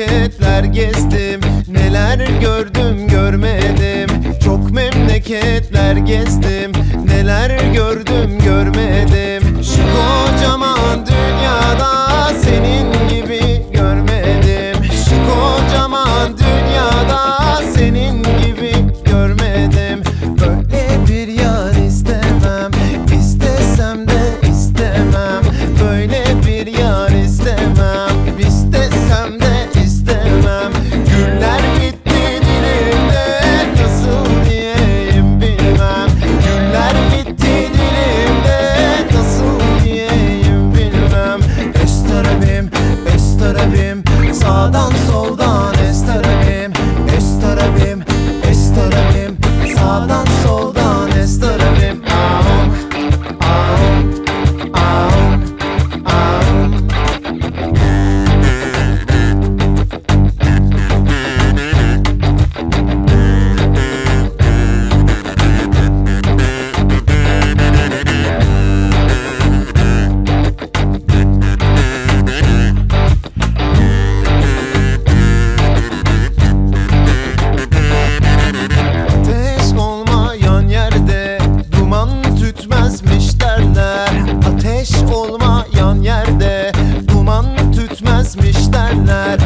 Memleketler gezdim. Neler gördüm görmedim. Çok memleketler gezdim. Neler gördüm görmedim Sağdan soldan estarabim Estarabim Estarabim Sağdan kesmiş derler.